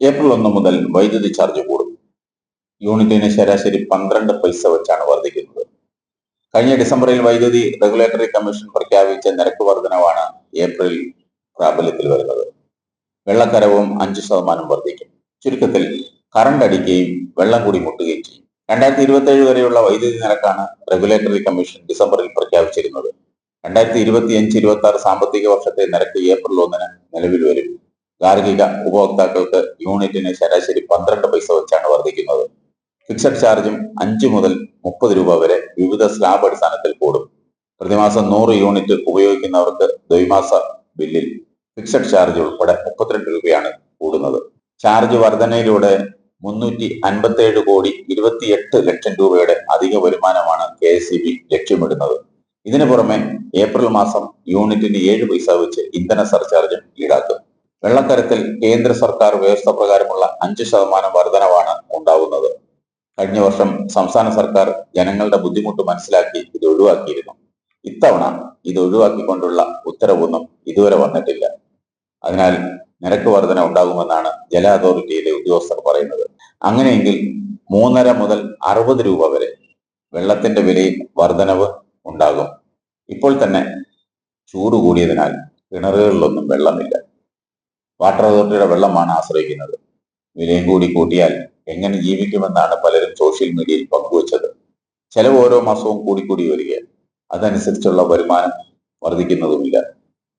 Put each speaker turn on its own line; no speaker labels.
April ഒന്ന് മുതൽ വൈദ്യുതി ചാർജ് കൂടും. യൂണിറ്റിന് ശരാശരി പന്ത്രണ്ട് പൈസ വെച്ചാണ് വർദ്ധിക്കുന്നത്. കഴിഞ്ഞ ഡിസംബറിൽ വൈദ്യുതി റെഗുലേറ്ററി കമ്മീഷൻ പ്രഖ്യാപിച്ച നിരക്ക് വർധനവാണ് ഏപ്രിൽ പ്രാബല്യത്തിൽ വരുന്നത്. വെള്ളക്കരവും അഞ്ച് ശതമാനം വർദ്ധിക്കും. ചുരുക്കത്തിൽ കറണ്ട് അടിക്കുകയും വെള്ളം കൂടി മുട്ടുകയും ചെയ്യും. രണ്ടായിരത്തി ഇരുപത്തി വരെയുള്ള വൈദ്യുതി നിരക്കാണ് റെഗുലേറ്ററി കമ്മീഷൻ ഡിസംബറിൽ പ്രഖ്യാപിച്ചിരുന്നത്. രണ്ടായിരത്തി ഇരുപത്തി അഞ്ച് ഇരുപത്തി ആറ് സാമ്പത്തിക വർഷത്തെ നിരക്ക് ഏപ്രിൽ ഒന്നിന് നിലവിൽ വരും. ഗാർഹിക ഉപഭോക്താക്കൾക്ക് യൂണിറ്റിന് ശരാശരി പന്ത്രണ്ട് പൈസ വെച്ചാണ് വർദ്ധിക്കുന്നത്. ഫിക്സഡ് ചാർജും അഞ്ച് മുതൽ മുപ്പത് രൂപ വരെ വിവിധ സ്ലാബ് അടിസ്ഥാനത്തിൽ കൂടും. പ്രതിമാസം നൂറ് യൂണിറ്റ് ഉപയോഗിക്കുന്നവർക്ക് ദ്വൈമാസ ബില്ലിൽ ഫിക്സഡ് ചാർജ് ഉൾപ്പെടെ മുപ്പത്തിരണ്ട് രൂപയാണ് കൂടുന്നത്. ചാർജ് വർധനയിലൂടെ മുന്നൂറ്റി അൻപത്തിയേഴ് കോടി ഇരുപത്തിയെട്ട് ലക്ഷം രൂപയുടെ അധിക വരുമാനമാണ് കെ എസ് സി ബി ലക്ഷ്യമിടുന്നത്. ഇതിനു പുറമെ ഏപ്രിൽ മാസം യൂണിറ്റിന് ഏഴ് പൈസ വെച്ച് ഇന്ധന സർചാർജും വെള്ളക്കരത്തിൽ കേന്ദ്ര സർക്കാർ വ്യവസ്ഥ പ്രകാരമുള്ള അഞ്ച് ശതമാനം വർധനവാണ് ഉണ്ടാവുന്നത്. കഴിഞ്ഞ വർഷം സംസ്ഥാന സർക്കാർ ജനങ്ങളുടെ ബുദ്ധിമുട്ട് മനസ്സിലാക്കി ഇത് ഒഴിവാക്കിയിരുന്നു. ഇത്തവണ ഇത് ഒഴിവാക്കിക്കൊണ്ടുള്ള ഉത്തരവൊന്നും ഇതുവരെ വന്നിട്ടില്ല. അതിനാൽ നിരക്ക് വർധന ഉണ്ടാകുമെന്നാണ് ജല അതോറിറ്റിയിലെ ഉദ്യോഗസ്ഥർ പറയുന്നത്. അങ്ങനെയെങ്കിൽ മൂന്നര മുതൽ അറുപത് രൂപ വരെ വെള്ളത്തിന്റെ വിലയിൽ വർധനവ് ഉണ്ടാകും. ഇപ്പോൾ തന്നെ ചൂട് കൂടിയതിനാൽ കിണറുകളിലൊന്നും വെള്ളമില്ല. വാട്ടർ അതോറിറ്റിയുടെ വെള്ളമാണ് ആശ്രയിക്കുന്നത്. വിലയും കൂടി കൂട്ടിയാൽ എങ്ങനെ ജീവിക്കുമെന്നാണ് പലരും സോഷ്യൽ മീഡിയയിൽ പങ്കുവച്ചത്. ചെലവ് ഓരോ മാസവും കൂടിക്കൂടി വരികയാണ്. അതനുസരിച്ചുള്ള വരുമാനം വർദ്ധിക്കുന്നതുമില്ല.